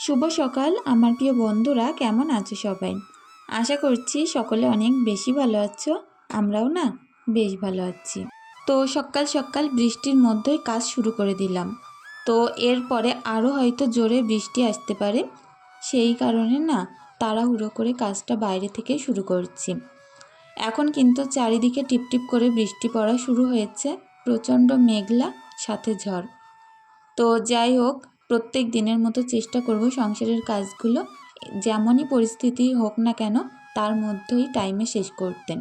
শুভ সকাল, আমার প্রিয় বন্ধুরা, কেমন আছো সবাই? আশা করছি সকলে অনেক বেশি ভালো আছো, আমরাও না বেশ ভালো আছি। তো সকাল সকাল বৃষ্টির মধ্যেই কাজ শুরু করে দিলাম। তো এরপরে আরও হয়তো জোরে বৃষ্টি আসতে পারে, সেই কারণে না তাড়াহুড়ো করে কাজটা বাইরে থেকে শুরু করছি। এখন কিন্তু চারিদিকে টিপটিপ করে বৃষ্টি পড়া শুরু হয়েছে, প্রচণ্ড মেঘলা, সাথে ঝড়। তো যাই হোক প্রত্যেক দিনের মতো চেষ্টা করব সংসারের কাজগুলো যেমনই পরিস্থিতি হোক না কেন, তার মধ্যেই টাইমে শেষ করতেন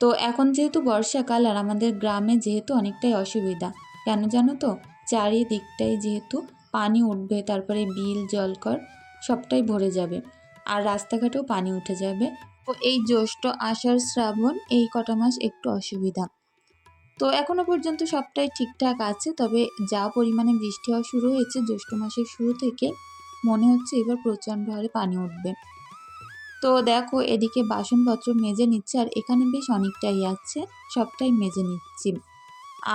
তো এখন যেহেতু বর্ষাকাল আর আমাদের গ্রামে যেহেতু অনেকটাই অসুবিধা, কেন জানো তো? চারিদিকটাই যেহেতু পানি উঠবে, তারপরে বিল, জলকর সবটাই ভরে যাবে আর রাস্তাঘাটেও পানি উঠে যাবে। তো এই জ্যৈষ্ঠ আষাঢ় শ্রাবণ এই কটা মাস একটু অসুবিধা। তো এখনও পর্যন্ত সবটাই ঠিকঠাক আছে, তবে যা পরিমাণে বৃষ্টি হওয়া শুরু হয়েছে জ্যৈষ্ঠ মাসের শুরু থেকে মনে হচ্ছে এবার প্রচণ্ড হারে পানি উঠবে। তো দেখো এদিকে বাসনপত্র মেজে নিচ্ছে আর এখানে বেশ অনেকটাই আছে, সবটাই মেজে নিচ্ছি।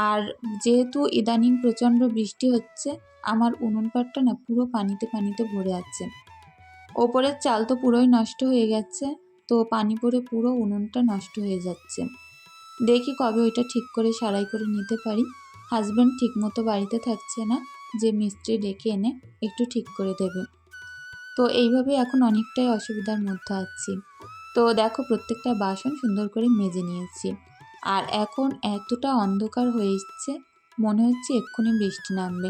আর যেহেতু ইদানিং প্রচণ্ড বৃষ্টি হচ্ছে, আমার উনুন পাটটা না পুরো পানিতে পানিতে ভরে আছে। ওপরের চাল তো পুরোই নষ্ট হয়ে গেছে, তো পানি পড়ে পুরো উনুনটা নষ্ট হয়ে যাচ্ছে। দেখি কবে ওইটা ঠিক করে সারাই করে নিতে পারি। হাজব্যান্ড ঠিকমতো বাড়িতে থাকছে না, যে মিস্ত্রি ডেকে এনে একটু ঠিক করে দেবে। তো এইভাবে এখন অনেকটাই অসুবিধার মধ্যে আছি। তো দেখো প্রত্যেকটা বাসন সুন্দর করে মেজে নিয়েছি। আর এখন এতটা অন্ধকার হয়ে এসছে, মনে হচ্ছে এক্ষুনি বৃষ্টি নামবে।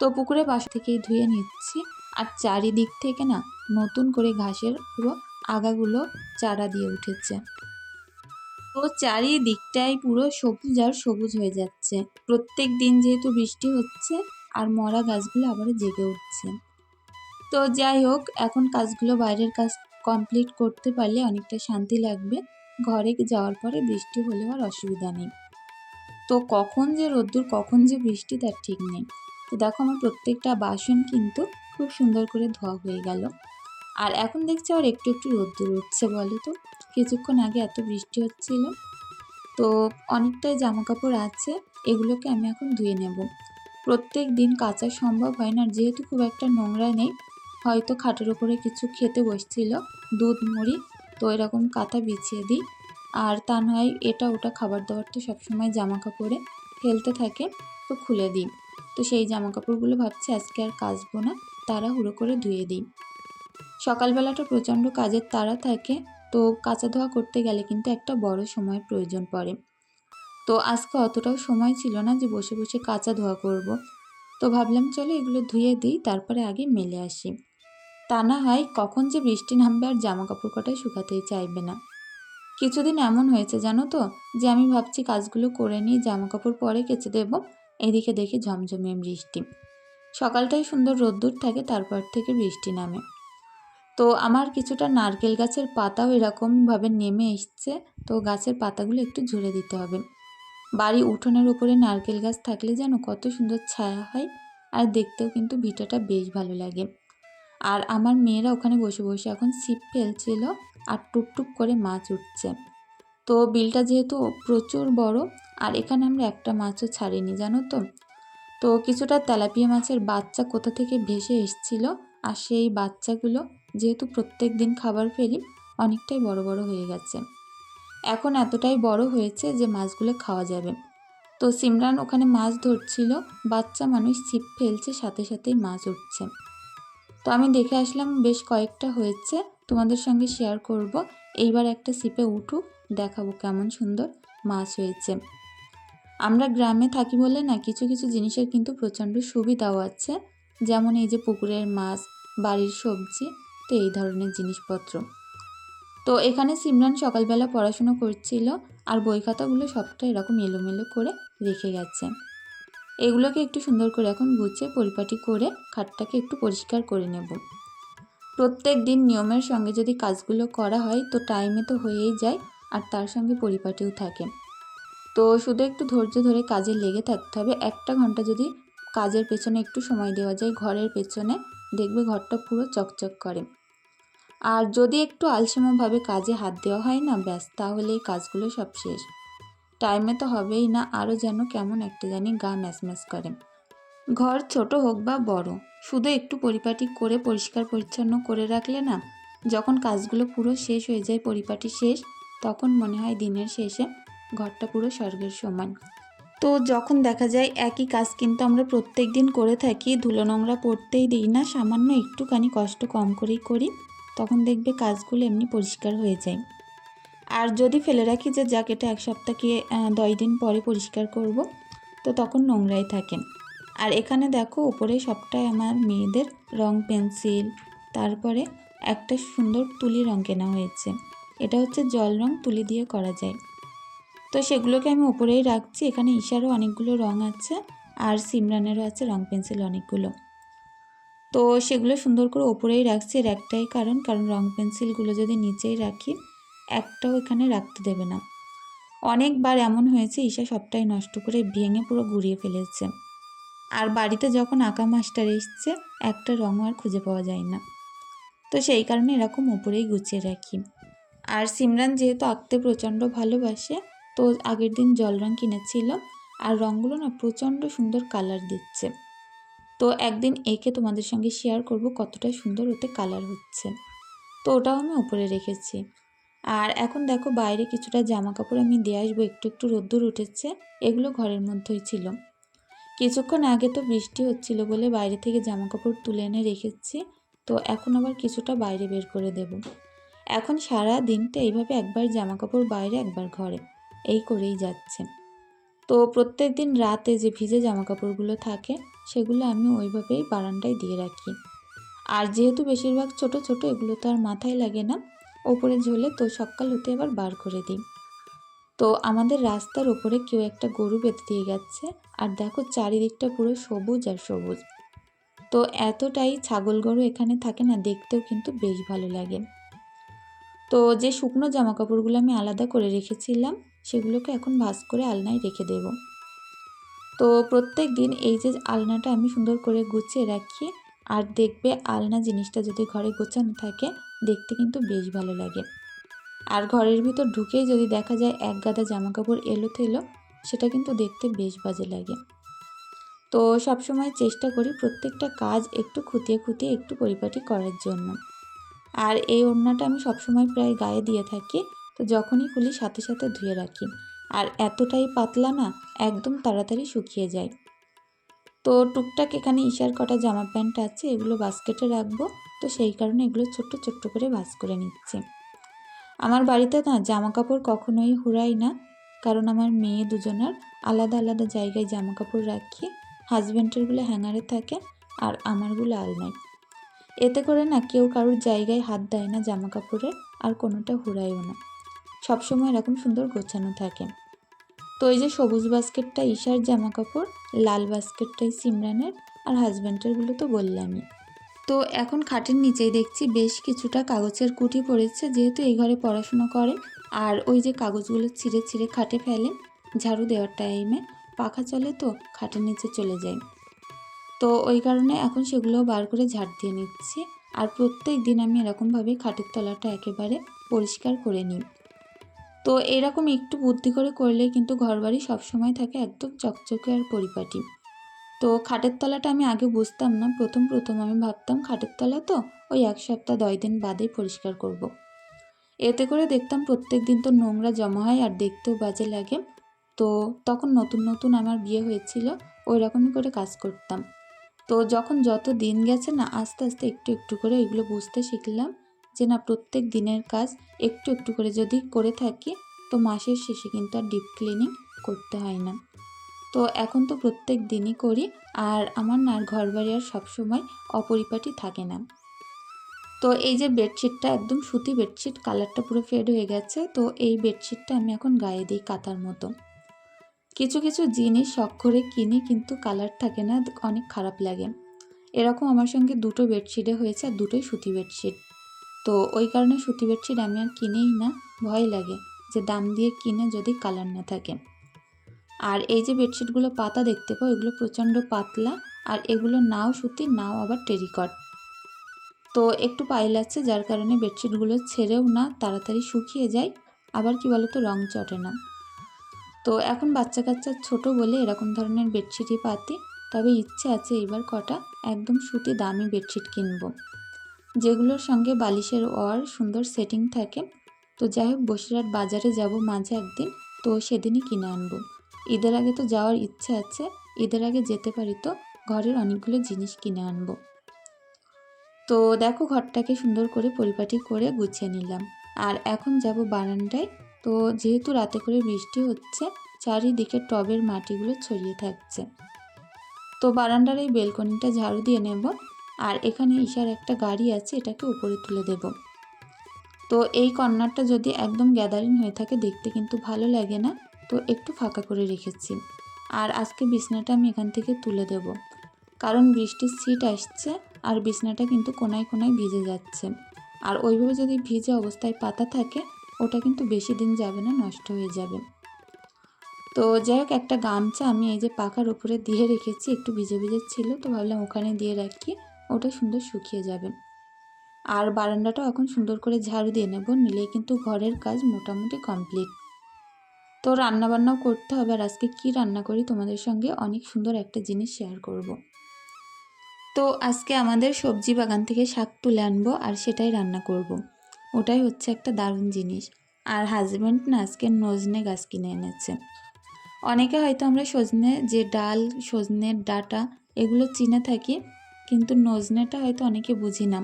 তো পুকুরে পাশ থেকেই ধুয়ে নিচ্ছি। আর চারিদিক থেকে না নতুন করে ঘাসের পুরো আগাগুলো চারা দিয়ে উঠেছে। তো চারিদিকটাই পুরো সবুজ আর সবুজ হয়ে যাচ্ছে। প্রত্যেক দিন যেহেতু বৃষ্টি হচ্ছে আর মরা গাছগুলো আবার জেগে উঠছে। তো যাই হোক, এখন কাজগুলো বাইরের কাজ কমপ্লিট করতে পারলে অনেকটা শান্তি লাগবে। ঘরে যাওয়ার পরে বৃষ্টি হলেও আর অসুবিধা নেই। তো কখন যে রোদ্দুর, কখন যে বৃষ্টি তার ঠিক নেই। তো দেখো আমার প্রত্যেকটা বাসন কিন্তু খুব সুন্দর করে ধোয়া হয়ে গেল। আর এখন দেখছি আবার একটু একটু রোদ্দুর উঠছে বলো তো। কিছুক্ষণ আগে এত বৃষ্টি হচ্ছিল। তো অনেকটাই জামা কাপড় আছে, এগুলোকে আমি এখন ধুয়ে নেব। প্রত্যেক দিন কাচা সম্ভব হয় না যেহেতু খুব একটা নোংরা নেই, হয়তো খাটের ওপরে কিছু খেতে বসছিল, দুধ, মুড়ি, তো এরকম কাঁথা বিছিয়ে দিই। আর তা নয়, এটা ওটা খাবার দাবার তো সবসময় জামা কাপড়ে ফেলতে থাকে, তো খুলে দিই। তো সেই জামা কাপড়গুলো ভাবছি আজকে আর কাচবো না তারা হুড়ো করে ধুয়ে দিই। সকালবেলাটা প্রচণ্ড কাজের তাড়া থাকে, তো কাঁচা ধোয়া করতে গেলে কিন্তু একটা বড় সময়ের প্রয়োজন পড়ে। তো আজকে অতটাও সময় ছিল না যে বসে বসে কাঁচা ধোয়া করব। তো ভাবলাম চলো এগুলো ধুয়ে দিই, তারপরে আগে মেলে আসি। তা না হয় কখন যে বৃষ্টি নামবে আর জামা কাপড় কটাই শুকাতেই চাইবে না। কিছুদিন এমন হয়েছে জানো তো, যে আমি ভাবছি কাজগুলো করে নিয়ে জামা কাপড় পরে কেচে দেব, এদিকে দেখি ঝমঝমে বৃষ্টি। সকালটাই সুন্দর রোদ্দুর থাকে, তারপর থেকে বৃষ্টি নামে। তো আমার কিছুটা নারকেল গাছের পাতাও এরকমভাবে নেমে এসছে। তো গাছের পাতাগুলো একটু ঝরে দিতে হবে। বাড়ি উঠোনের উপরে নারকেল গাছ থাকলে যেন কত সুন্দর ছায়া হয় আর দেখতেও কিন্তু ভিটাটা বেশ ভালো লাগে। আর আমার মেয়েরা ওখানে বসে বসে এখন ছিপ ফেলছিল আর টুকটুক করে মাছ উঠছে। তো বিলটা যেহেতু প্রচুর বড়, আর এখানে আমরা একটা মাছও ছাড়িনি, জানো তো? তো কিছুটা তেলাপিয়া মাছের বাচ্চা কোথা থেকে ভেসে এসছিল আর সেই বাচ্চাগুলো যেহেতু প্রত্যেক দিন খাবার ফেলি অনেকটাই বড় বড় হয়ে গেছে। এখন এতটাই বড় হয়েছে যে মাছগুলো খাওয়া যাবে। তো সিমরান ওখানে মাছ ধরছিল, বাচ্চা মানুষ ছিপ ফেলছে, সাথে সাথেই মাছ উঠছে। তো আমি দেখে আসলাম বেশ কয়েকটা হয়েছে, তোমাদের সঙ্গে শেয়ার করব। এইবার একটা ছিপে উঠুক, দেখাবো কেমন সুন্দর মাছ হয়েছে। আমরা গ্রামে থাকি বলে না, কিছু কিছু জিনিসের কিন্তু প্রচণ্ড সুবিধাও আছে। যেমন এই যে পুকুরের মাছ, বাড়ির সবজি তো এই ধরনের জিনিসপত্র। তো এখানে সিমরান সকালবেলা পড়াশুনো করছিল আর বই খাতাগুলো সবটা এরকম এলোমেলো করে রেখে গেছে। এগুলোকে একটু সুন্দর করে এখন গুছিয়ে পরিপাটি করে খাটটাকে একটু পরিষ্কার করে নেব। প্রত্যেক দিন নিয়মের সঙ্গে যদি কাজগুলো করা হয় তো টাইমে তো হয়েই যায় আর তার সঙ্গে পরিপাটিও থাকে। তো শুধু একটু ধৈর্য ধরে কাজে লেগে থাকতে হবে। একটা ঘণ্টা যদি কাজের পেছনে একটু সময় দেওয়া যায়, ঘরের পেছনে দেখবে ঘরটা পুরো চকচক করে। আর যদি একটু আলসেমাভাবে কাজে হাত দেওয়া হয় না, ব্যাস, তাহলে এই কাজগুলো সব শেষ। টাইমে তো হবেই না আরও যেন কেমন একটা জানি গা ম্যাচ ম্যাচ করে। ঘর ছোট হোক বা বড়, শুধু একটু পরিপাটি করে পরিষ্কার পরিচ্ছন্ন করে রাখলে না, যখন কাজগুলো পুরো শেষ হয়ে যায়, পরিপাটি শেষ, তখন মনে হয় দিনের শেষে ঘরটা পুরো স্বর্গের সমান। তো যখন দেখা যায় একই কাজ কিন্তু আমরা প্রত্যেক দিন করে থাকি, ধুলো নোংরা পড়তেই দিই না, সামান্য একটুখানি কষ্ট কম করেই করি, তখন দেখবে কাজগুলো এমনি পরিষ্কার হয়ে যায়। আর যদি ফেলে রাখি যে যাক, এটা এক সপ্তাহ দশ দিন পরে পরিষ্কার করব, তো তখন নোংরাই থাকে। আর এখানে দেখো উপরে সবটাই আমার মেয়েদের রং পেন্সিল, তারপরে একটা সুন্দর তুলি রং কেনা হয়েছে। এটা হচ্ছে জল রং, তুলি দিয়ে করা যায়। তো সেগুলোকে আমি উপরেই রাখছি। এখানে ঈশারও অনেকগুলো রং আছে আর সিমরানেরও আছে রং পেন্সিল অনেকগুলো। তো সেগুলো সুন্দর করে ওপরেই রাখছি এর একটাই কারণ কারণ রং পেন্সিলগুলো যদি নিচেই রাখি, একটাও এখানে রাখতে দেবে না। অনেকবার এমন হয়েছে, ঈশা সবটাই নষ্ট করে ভেঙে পুরো গুড়িয়ে ফেলেছে। আর বাড়িতে যখন আঁকা মাস্টার এসছে, একটা রঙও আর খুঁজে পাওয়া যায় না। তো সেই কারণে এরকম উপরেই গুছিয়ে রাখি। আর সিমরান যেহেতু আঁকতে প্রচণ্ড ভালোবাসে তো আগের দিন জল রং কিনেছিল আর রঙগুলো না প্রচণ্ড সুন্দর কালার দিচ্ছে। তো একদিন এঁকে তোমাদের সঙ্গে শেয়ার করব কতটা সুন্দর ওতে কালার হচ্ছে। তো ওটাও আমি উপরে রেখেছি। আর এখন দেখো বাইরে কিছুটা জামা কাপড় আমি দিয়ে আসব, একটু একটু রোদ্দুর উঠেছে, এগুলো ঘরের মধ্যেই ছিল। কিছুক্ষণ আগে তো বৃষ্টি হচ্ছিল বলে বাইরে থেকে জামা কাপড় তুলে এনে রেখেছি, তো এখন আবার কিছুটা বাইরে বের করে দেব। এখন সারা দিনটা এইভাবে একবার জামা কাপড় বাইরে, একবার ঘরে। এই করেই যাচ্ছে। তো প্রত্যেক দিন রাতে যে ভিজে জামা কাপড়গুলো থাকে, সেগুলো আমি ওইভাবেই বারান্দায় দিয়ে রাখি। আর যেহেতু বেশিরভাগ ছোট ছোট, এগুলো তো আর মাথায় লাগে না, ওপরে ঝোলে তো সকাল হতে আবার বার করে দিই। তো আমাদের রাস্তার ওপরে কেউ একটা গরু বেঁধে দিয়ে গেছে, আর দেখো চারিদিকটা পুরো সবুজ আর সবুজ। তো এতটাই ছাগল গরু এখানে থাকে না, দেখতেও কিন্তু বেশ ভালো লাগে। তো যে শুকনো জামা কাপড়গুলো আমি আলাদা করে রেখেছিলাম সেগুলোকে এখন ভাজ করে আলনায় রেখে দেব। তো প্রত্যেক দিন এই যে আলনাটা আমি সুন্দর করে গুছিয়ে রাখি, আর দেখবে আলনা জিনিসটা যদি ঘরে গোছানো থাকে, দেখতে কিন্তু বেশ ভালো লাগে। আর ঘরের ভিতর ঢুকেই যদি দেখা যায় এক গাদা জামা কাপড় এলো থেলো সেটা কিন্তু দেখতে বেশ বাজে লাগে। তো সবসময় চেষ্টা করি প্রত্যেকটা কাজ একটু খুঁটিয়ে খুঁটিয়ে একটু পরিপাটি করার জন্য। আর এই ওড়নাটা আমি সবসময় প্রায় গায়ে দিয়ে থাকি তো যখনই খুলি সাথে সাথে ধুয়ে রাখি। আর এতটাই পাতলা না, একদম তাড়াতাড়ি শুকিয়ে যায়। তো টুকটাক এখানে ইশার কটা জামা প্যান্ট আছে, এগুলো বাস্কেটে রাখব। তো সেই কারণে এগুলো ছোট্ট ছোট্ট করে ভাজ করে নিচ্ছে। আমার বাড়িতে না জামা কাপড় কখনোই হুড়াই না। কারণ আমার মেয়ে দুজনের আলাদা আলাদা জায়গায় জামা কাপড় রাখি হাজব্যান্ডেরগুলো হ্যাঙ্গারে থাকে আর আমারগুলো আলনায় এতে করে না কেউ কারোর জায়গায় হাত দেয় না জামা কাপড়ের আর কোনোটা হুড়াইও না। সবসময় এরকম সুন্দর গোছানো থাকে। তো এই যে সবুজ বাস্কেটটা ঈশার জামা কাপড় লাল বাস্কেটটাই সিমরানের আর হাজব্যান্ডেরগুলো তো বললামই। তো এখন খাটের নিচেই দেখছি বেশ কিছুটা কাগজের কুটি পড়েছে যেহেতু এই ঘরে পড়াশুনো করে আর ওই যে কাগজগুলো ছিঁড়ে ছিঁড়ে খাটে ফেলে, ঝাড়ু দেওয়ার টাইমে পাখা চলে তো খাটের নিচে চলে যায়। তো ওই কারণে এখন সেগুলো বার করে ঝাড় দিয়ে নিচ্ছি আর প্রত্যেক দিন আমি এরকমভাবে খাটের তলাটা একেবারে পরিষ্কার করে নিই। তো এরকম একটু বুদ্ধি করে করলে কিন্তু ঘরবাড়ি সবসময় থাকে একদম চকচকে আর পরিপাটি। তো খাটের তলাটা আমি আগে বুঝতাম না, প্রথম প্রথম আমি ভাবতাম খাটের তলা তো ওই এক সপ্তাহ দশ দিন বাদেই পরিষ্কার করব। এতে করে দেখতাম প্রত্যেক দিন তো নোংরা জমা হয় আর দেখতেও বাজে লাগে। তো তখন নতুন নতুন আমার বিয়ে হয়েছিল ওই রকমই করে কাজ করতাম। তো যখন যত দিন গেছে না, আস্তে আস্তে একটু একটু করে এগুলো বুঝতে শিখলাম। যে না প্রত্যেক দিনের কাজ একটু একটু করে যদি করে থাকি, তো মাসের শেষে কিন্তু আর ডিপ ক্লিনিং করতে হয় না। তো এখন তো প্রত্যেক দিনই করি, আর আমার না ঘর বাড়ি আর সবসময় অপরিপাটি থাকে না। তো এই যে বেডশিটটা একদম সুতি বেডশিট কালারটা পুরো ফেড হয়ে গেছে, তো এই বেডশিটটা আমি এখন গায়ে দিই কাতার মতো। কিছু কিছু জিনিস শখ করে কিনি, কিন্তু কালার থাকে না, অনেক খারাপ লাগে। এরকম আমার সঙ্গে দুটো বেডশিটে হয়েছে, আর দুটোই সুতি বেডশিট তো ওই কারণে সুতি বেডশিট আমি আর কিনেই না, ভয় লাগে যে দাম দিয়ে কিনে যদি কালার না থাকে। আর এই যে বেডশিটগুলো পাতা দেখতে পাও, এগুলো প্রচণ্ড পাতলা আর এগুলো নাও সুতি, নাও আবার টেরিকট। তো একটু পাইল আছে যার কারণে বেডশিটগুলো ছেড়েও না, তাড়াতাড়ি শুকিয়ে যায়, আবার কি বলতো, রং চটে না। তো এখন বাচ্চা কাচ্চা ছোট বলে এরকম ধরনের বেডশিটই পাতি, তবে ইচ্ছে আছে এবার কটা একদম সুতি দামি বেডশিট কিনবো। যেগুলোর সঙ্গে বালিশের ওয়ার সুন্দর সেটিং থাকে। তো যাই হোক বসিরহাট বাজারে যাব মাঝে একদিন, তো সেদিনই কিনে আনব। ঈদের আগে তো যাওয়ার ইচ্ছে আছে, ঈদের আগে যেতে পারি তো, ঘরের অনেকগুলো জিনিস কিনে আনব। তো দেখো, ঘরটাকে সুন্দর করে পরিপাটি করে গুছিয়ে নিলাম। আর এখন যাব বারান্দায়, তো যেহেতু রাতে করে বৃষ্টি হচ্ছে, চারিদিকে টবের মাটিগুলো ছড়িয়ে থাকছে। তো বারান্দার এই বেলকনিটা ঝাড়ু দিয়ে নেব। আর এখানে ঈশার একটা গাড়ি আছে, এটাকে উপরে তুলে দেব। তো এই কর্নারটা যদি একদম গ্যাদারিং হয়ে থাকে, দেখতে কিন্তু ভালো লাগে না। তো একটু ফাঁকা করে রেখেছি। আর আজকে বিছনাটা আমি এখান থেকে তুলে দেব। কারণ বৃষ্টির সিট আসছে আর বিছনাটা কিন্তু কোনায় কোনায় ভিজে যাচ্ছে। আর ওইভাবে যদি ভিজে অবস্থায় পাতা থাকে, ওটা কিন্তু বেশি দিন যাবে না, নষ্ট হয়ে যাবে। তো যাই হোক, একটা গামছা আমি এই যে পাখার উপরে দিয়ে রেখেছি, একটু ভিজে ভিজে ছিল, তো ভাবলাম ওখানে দিয়ে রাখি। ওটা সুন্দর শুকিয়ে যাবে আর বারান্দাটাও এখন সুন্দর করে ঝাড়ু দিয়ে নেব, নিলেই কিন্তু ঘরের কাজ মোটামুটি কমপ্লিট তো রান্না বান্নাও করতে হবে, আর আজকে কী রান্না করি তোমাদের সঙ্গে অনেক সুন্দর একটা জিনিস শেয়ার করব। তো আজকে আমাদের সবজি বাগান থেকে শাক তুলে আনব, আর সেটাই রান্না করব। ওটাই হচ্ছে একটা দারুণ জিনিস আর হাজব্যান্ড না আজকে নজনে গাছ কিনে এনেছে অনেকে হয়তো আমরা সজনে, যে ডাল, সজনের ডাটা, এগুলো চিনে থাকি কিন্তু নজনেটা হয়তো অনেকে বুঝি না।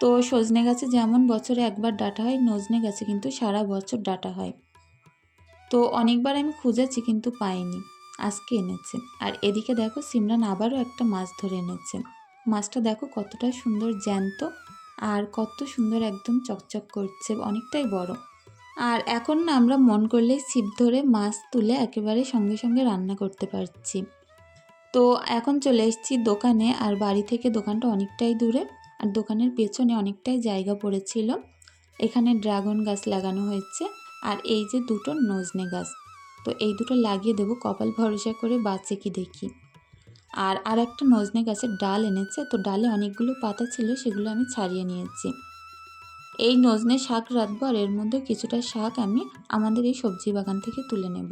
তো সজনে গাছে যেমন বছরে একবার ডাটা হয়, নজনে গাছে কিন্তু সারা বছর ডাটা হয়। তো অনেকবার আমি খুঁজেছি কিন্তু পাইনি, আজকে এনেছে। আর এদিকে দেখো সিমরান আবারও একটা মাছ ধরে এনেছে। মাছটা দেখো কতটা সুন্দর জ্যান্ত আর কত সুন্দর একদম চকচক করছে, অনেকটাই বড়। আর এখন না আমরা মন করলেই ছিপ ধরে মাছ তুলে একেবারে সঙ্গে সঙ্গে রান্না করতে পারছি। তো এখন চলে এসেছি দোকানে আর বাড়ি থেকে দোকানটা অনেকটাই দূরে আর দোকানের পেছনে অনেকটাই জায়গা পড়েছিল। এখানে ড্রাগন গাছ লাগানো হয়েছে আর এই যে দুটো নজনে গাছ। তো এই দুটো লাগিয়ে দেবো, কপাল ভরসা করে বাঁচে কি দেখি। আর আর একটা নজনে গাছের ডাল এনেছে, তো ডালে অনেকগুলো পাতা ছিল, সেগুলো আমি ছাড়িয়ে নিয়েছি। এই নজনে শাক রাখব আর এর মধ্যে কিছুটা শাক আমি আমাদের এই সবজি বাগান থেকে তুলে নেব।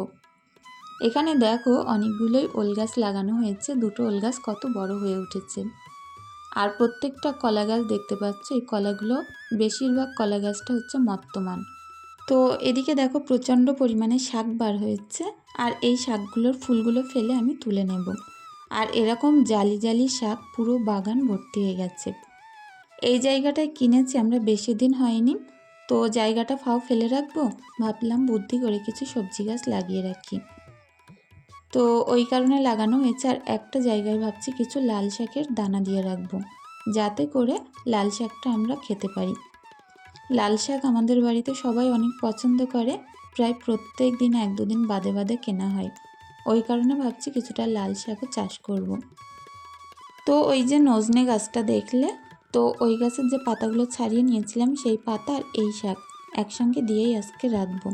এখানে দেখো অনেকগুলোই ওল গাছ লাগানো হয়েছে। দুটো ওল গাছ কত বড় হয়ে উঠেছে। আর প্রত্যেকটা কলা গাছ দেখতে পাচ্ছ, এই কলাগুলো বেশিরভাগ কলা গাছটা হচ্ছে মত্তমান। তো এদিকে দেখো প্রচণ্ড পরিমাণে শাক বার হয়েছে আর এই শাকগুলোর ফুলগুলো ফেলে আমি তুলে নেব। আর এরকম জালি জালি শাক পুরো বাগান ভর্তি হয়ে গেছে। এই জায়গাটায় কিনেছি আমরা, বেশি দিন হয়নি। তো জায়গাটা ফাও ফেলে রাখব। ভাবলাম বুদ্ধি করে কিছু সবজি গাছ লাগিয়ে রাখি। তো ওই কারণে লাগানো হয়েছে আর একটা জায়গায় ভাবছি কিছু লাল শাকের দানা দিয়ে রাখব, যাতে করে লাল শাকটা আমরা খেতে পারি। লাল শাক আমাদের বাড়িতে সবাই অনেক পছন্দ করে, প্রায় প্রত্যেক দিন এক দুদিন বাদে বাদে কেনা হয়। ওই কারণে ভাবছি কিছুটা লাল শাকও চাষ করব। তো ওই যে নজনে গাছটা দেখলে, তো ওই গাছের যে পাতাগুলো ছাড়িয়ে নিয়েছিলাম সেই পাতা আর এই শাক একসঙ্গে দিয়েই আজকে রাখব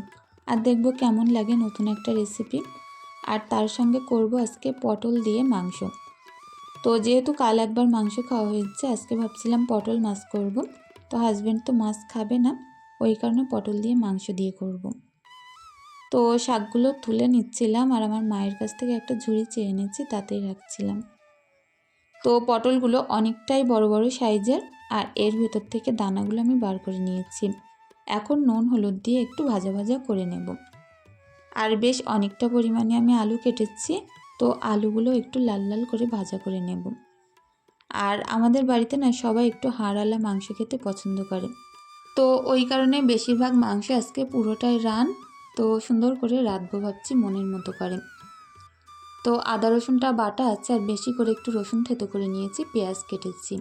আর দেখব কেমন লাগে নতুন একটা রেসিপি আর তার সঙ্গে করব আজকে পটল দিয়ে মাংস। তো যেহেতু কাল একবার মাংস খাওয়া হয়েছে, আজকে ভাবছিলাম পটল মাছ করব। তো হাজব্যান্ড তো মাছ খাবে না, ওই কারণে পটল দিয়ে মাংস দিয়ে করব। তো শাকগুলো তুলে নিচ্ছিলাম আর আমার মায়ের কাছ থেকে একটা ঝুড়ি চেয়ে এনেছি, তাতেই রাখছিলাম। তো পটলগুলো অনেকটাই বড় বড় সাইজের আর এর ভেতর থেকে দানাগুলো আমি বার করে নিয়েছি। এখন নুন, হলুদ দিয়ে একটু ভাজা ভাজা করে নেব। আর বেশ অনেকটা পরিমাণে আমি আলু কেটেছি, তো আলুগুলো একটু লাল লাল করে ভাজা করে নেব। আর আমাদের বাড়িতে না সবাই একটু হাড়ালা মাংস খেতে পছন্দ করে। তো ওই কারণে বেশিরভাগ মাংস আজকে পুরোটাই রান, তো সুন্দর করে রাঁধবো ভাবছি মনের মতো করে। তো আদা, রসুনটা বাটা আছে আর বেশি করে একটু রসুন থেতো করে নিয়েছি, পেঁয়াজ কেটেছি।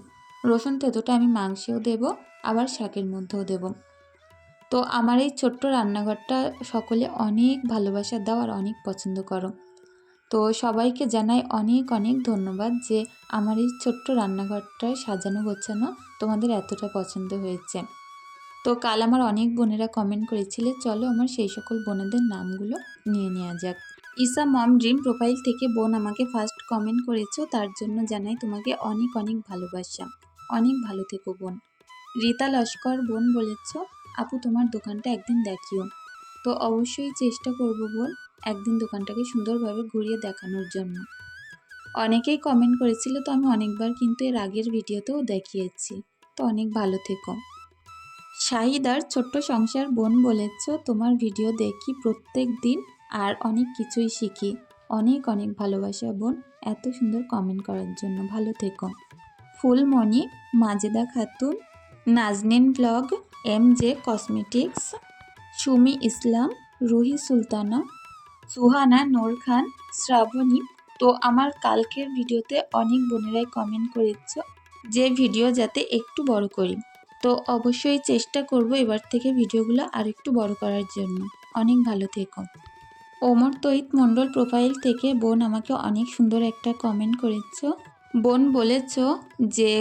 রসুন থেতোটা আমি মাংসেও দেব, আবার শাকের মধ্যেও দেব। তো আমার এই ছোট্ট রান্নাঘরটা সকলে অনেক ভালোবাসা দাও আর অনেক পছন্দ করো। তো সবাইকে জানাই অনেক অনেক ধন্যবাদ যে আমার এই ছোট্ট রান্নাঘরটায় সাজানো গোছানো তোমাদের এতটা পছন্দ হয়েছে। তো কাল আমার অনেক বোনেরা কমেন্ট করেছিলে, চলো আমার সেই সকল বোনেদের নামগুলো নিয়ে নেওয়া যাক। ইসা মম ড্রিম প্রোফাইল থেকে বোন আমাকে ফার্স্ট কমেন্ট করেছ, তার জন্য জানাই তোমাকে অনেক অনেক ভালোবাসা। অনেক ভালো থেকো বোন। রীতা লস্কর বোন বলেছ আপু তোমার দোকানটা একদিন দেখিও। তো অবশ্যই চেষ্টা করব বোন একদিন দোকানটাকে সুন্দরভাবে ঘুরিয়ে দেখানোর জন্য। অনেকেই কমেন্ট করেছিল, তো আমি অনেকবার কিন্তু এর আগের ভিডিওতেও দেখিয়েছি। তো অনেক ভালো থেকো। শাহিদার ছোট্ট সংসার বোন বলেছ, তোমার ভিডিও দেখি প্রত্যেক দিন আর অনেক কিছুই শিখি। অনেক অনেক ভালোবাসা বোন। এত সুন্দর কমেন্ট করার জন্য। ভালো থেকো। Phulmoni, Majeda Khatun, Naznin blog M J cosmetics, Sumi Islam, Ruhi Sultana, Suhana Noor Khan, Shrabani. তো আমার কালকের ভিডিওতে অনেক বোনেরাই কমেন্ট করেছ যে ভিডিও যাতে একটু বড় করি। তো অবশ্যই চেষ্টা করব এবার থেকে ভিডিওগুলো আর একটু বড় করার জন্য। অনেক ভালো থেকো। ওমর তৈত মণ্ডল প্রোফাইল থেকে বোন আমাকে অনেক সুন্দর একটা কমেন্ট করেছ। বোন বলেছ যে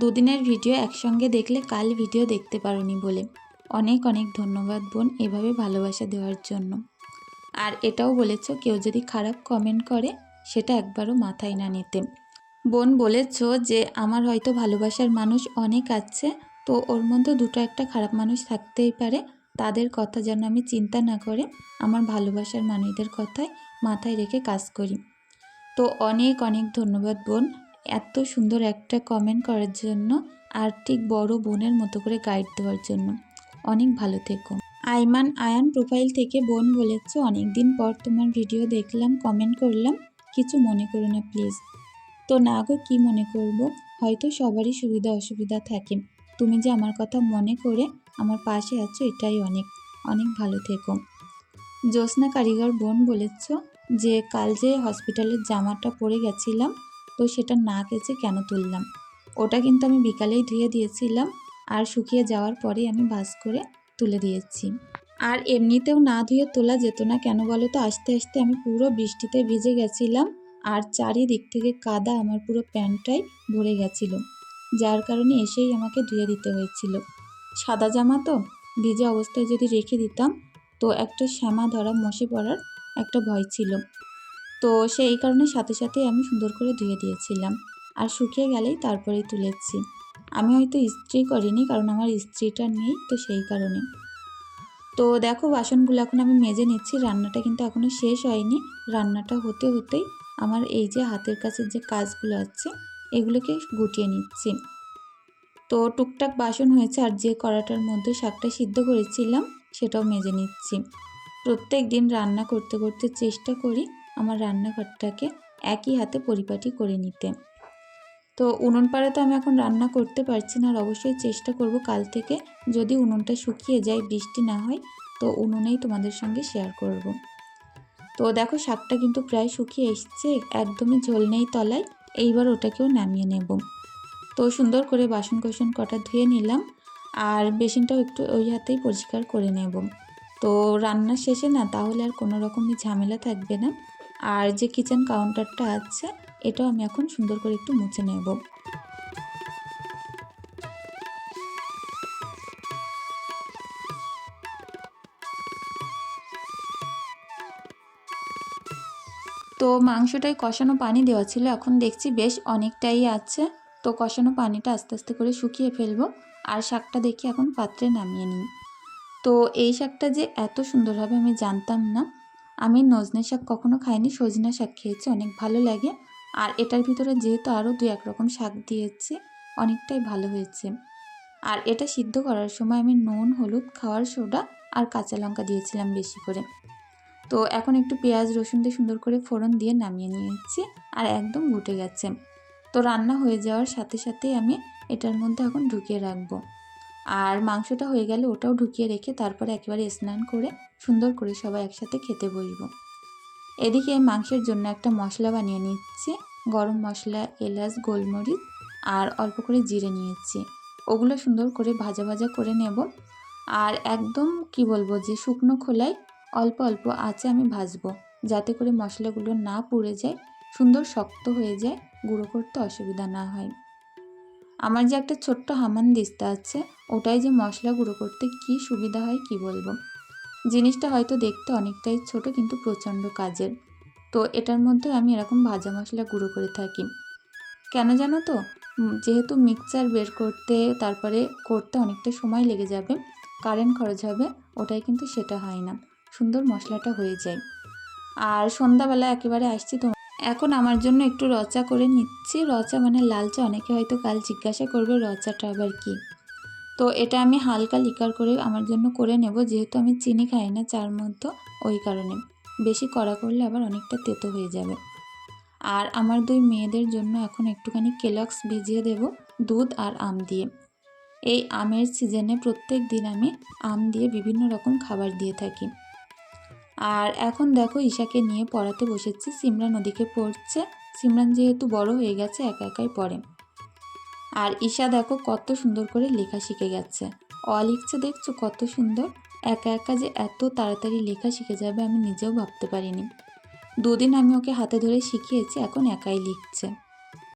দুদিনের ভিডিও একসঙ্গে দেখলে কাল ভিডিও দেখতে পারোনি বলে। অনেক অনেক ধন্যবাদ বোন এভাবে ভালোবাসা দেওয়ার জন্য। আর এটাও বলেছ, কেউ যদি খারাপ কমেন্ট করে, সেটা একবারও মাথায় না নিতে। বোন বলেছ যে, আমার হয়তো ভালোবাসার মানুষ অনেক আছে, তো ওর মধ্যে দুটো একটা খারাপ মানুষ থাকতেই পারে। তাদের কথা যেন আমি চিন্তা না করে, আমার ভালোবাসার মানুষদের কথায় মাথায় রেখে কাজ করি। তো অনেক অনেক ধন্যবাদ বোন। এত সুন্দর একটা কমেন্ট করার জন্য আর ঠিক বড় বোনের মতো করে গাইড দেওয়ার জন্য। অনেক ভালো থেকো। আইমান, আয়ান প্রোফাইল থেকে বোন বলেছ অনেক দিন পর তোমার ভিডিও দেখলাম কমেন্ট করলাম। কিছু মনে করো না প্লিজ তো না গো, কী মনে করব? হয়তো সবারই সুবিধা অসুবিধা থাকে। তুমি যে আমার কথা মনে করে আমার পাশে আছো, এটাই অনেক। অনেক ভালো থেকো। জ্যোৎস্না কারিগর বোন বলেছ যে, কাল যে হসপিটালের জামাটা পরে গেছিলাম তো সেটা না কেচে কেন তুললাম? ওটা কিন্তু আমি বিকালেই ধুয়ে দিয়েছিলাম আর শুকিয়ে যাওয়ার পরে আমি ভাস করে তুলে দিয়েছি। আর এমনিতেও না ধুয়ে তোলা যেত না কেন বলো তো? আস্তে আস্তে আমি পুরো বৃষ্টিতে ভিজে গেছিলাম আর চারিদিক থেকে কাদা আমার পুরো প্যান্টটাই ভরে গেছিল। যার কারণে এসেই আমাকে ধুয়ে দিতে হয়েছিল। সাদা জামা তো? ভিজে অবস্থায় যদি রেখে দিতাম তো একটা শ্যামা ধরা মশে পড়ার একটা ভয় ছিল। তো সেই কারণে সাথে সাথে আমি সুন্দর করে ধুয়ে দিয়েছিলাম। আর শুকিয়ে গেলেই তারপরেই তুলেছি। আমি হয়তো ইস্ত্রি করিনি কারণ আমার ইস্ত্রিটা নেই তো সেই কারণে। তো দেখো বাসনগুলো এখন আমি মেজে নিচ্ছি। রান্নাটা কিন্তু এখনও শেষ হয়নি। রান্নাটা হতে হতেই আমার এই যে হাতের কাছের যে কাজগুলো আছে, এগুলোকে গুটিয়ে নিচ্ছি। তো টুকটাক বাসন হয়েছে আর যে কড়াটার মধ্যে শাকটা সিদ্ধ করেছিলাম, সেটাও মেজে নিচ্ছি। প্রত্যেক দিন রান্না করতে করতে চেষ্টা করি আমার রান্নাঘরটাকে একই হাতে পরিপাটি করে নিতে। তো উনুন পাড়ে তো আমি এখন রান্না করতে পারছি না আর অবশ্যই চেষ্টা করব কাল থেকে যদি উনুনটা শুকিয়ে যায়, বৃষ্টি না হয়, তো উনুনেই তোমাদের সঙ্গে শেয়ার করব। তো দেখো শাকটা কিন্তু প্রায় শুকিয়ে এসছে, একদমই ঝোল নেই তলায়, এইবার ওটাকেও নামিয়ে নেব। তো সুন্দর করে বাসন কোসন কটা ধুয়ে নিলাম আর বেসিনটাও একটু ওই হাতেই পরিষ্কার করে নেব। তো রান্না শেষে না তাহলে আর কোনো রকমই ঝামেলা থাকবে না। আর যে কিচেন কাউন্টারটা আছে, এটাও আমি এখন সুন্দর করে একটু মুছে নেব। তো মাংসটায় কষানো পানি দেওয়া ছিল, এখন দেখছি বেশ অনেকটাই আছে। তো কষানো পানিটা আস্তে আস্তে করে শুকিয়ে ফেলব, আর শাকটা দেখি এখন পাত্রে নামিয়ে নিই। তো এই শাকটা যে এত সুন্দর হবে আমি জানতাম না আমি নজনে শাক কখনো খাইনি, সজনা শাক খেয়েছি, অনেক ভালো লাগে। আর এটার ভিতরে যেহেতু আরও দু এক রকম শাক দিয়েছি, অনেকটাই ভালো হয়েছে। আর এটা সিদ্ধ করার সময় আমি নুন, হলুদ, খাওয়ার সোডা আর কাঁচা লঙ্কা দিয়েছিলাম বেশি করে। তো এখন একটু পেঁয়াজ, রসুন দিয়ে সুন্দর করে ফোড়ন দিয়ে নামিয়ে নিয়েছি আর একদম ঘুটে গেছে। তো রান্না হয়ে যাওয়ার সাথে সাথেই আমি এটার মধ্যে এখন ঢুকিয়ে রাখব। আর মাংসটা হয়ে গেলে ওটাও ঢুকিয়ে রেখে তারপরে একেবারে স্নান করে সুন্দর করে সবাই একসাথে খেতে বসবো। এদিকে মাংসের জন্য একটা মশলা বানিয়ে নিচ্ছি। গরম মশলা, এলাচ, গোলমরিচ আর অল্প করে জিরে নিয়েছি। ওগুলো সুন্দর করে ভাজা ভাজা করে নেব। আর একদম কি বলব যে শুকনো খোলায় অল্প অল্প আঁচে আমি ভাজবো। যাতে করে মশলাগুলো না পুড়ে যায়, সুন্দর শক্ত হয়ে যায়, গুঁড়ো করতে অসুবিধা না হয়। আমার যে একটা ছোট্ট হামান দিস্তা আছে, ওটাই যে মশলা গুঁড়ো করতে কি সুবিধা হয় কি বলব? জিনিসটা হয়তো দেখতে অনেকটাই ছোট কিন্তু প্রচণ্ড কাজের। তো এটার মধ্যে আমি এরকম ভাজা মশলা গুঁড়ো করে থাকি। কেন জানো তো? যেহেতু মিক্সচার বের করতে, তারপরে করতে অনেকটা সময় লেগে যাবে, কারেন্ট খরচ হবে, ওটাই কিন্তু সেটা হয় না। সুন্দর মশলাটা হয়ে যায়। আর সন্ধ্যাবেলা একেবারে আসছি তো এখন আমার জন্য একটু রচা করে নিচ্ছি। রচা মানে লাল চা অনেকে হয়তো কাল জিজ্ঞাসা করবে রচাটা আবার কি। তো এটা আমি হালকা লিকার করে আমার জন্য করে নেব, যেহেতু আমি চিনি খাই না চার মধ্যে, ওই কারণে। বেশি কড়া করলে আবার অনেকটা তেতো হয়ে যাবে। আর আমার দুই মেয়েদের জন্য এখন একটুখানি কেলক্স ভিজিয়ে দেব, দুধ আর আম দিয়ে। এই আমের সিজনে প্রত্যেক দিন আমি আম দিয়ে বিভিন্ন রকম খাবার দিয়ে থাকি। আর এখন দেখো ঈশাকে নিয়ে পড়াতে বসেছি। সিমরান ওদিকে পড়ছে। সিমরান যেহেতু বড় হয়ে গেছে, একা একাই পড়ে। আর ঈশা দেখো কত সুন্দর করে লেখা শিখে গেছে। অ লিখছে দেখছ কত সুন্দর। একা একা যে এত তাড়াতাড়ি লেখা শিখে যাবে আমি নিজেও ভাবতে পারিনি। দুদিন আমি ওকে হাতে ধরে শিখিয়েছি, এখন একাই লিখছে।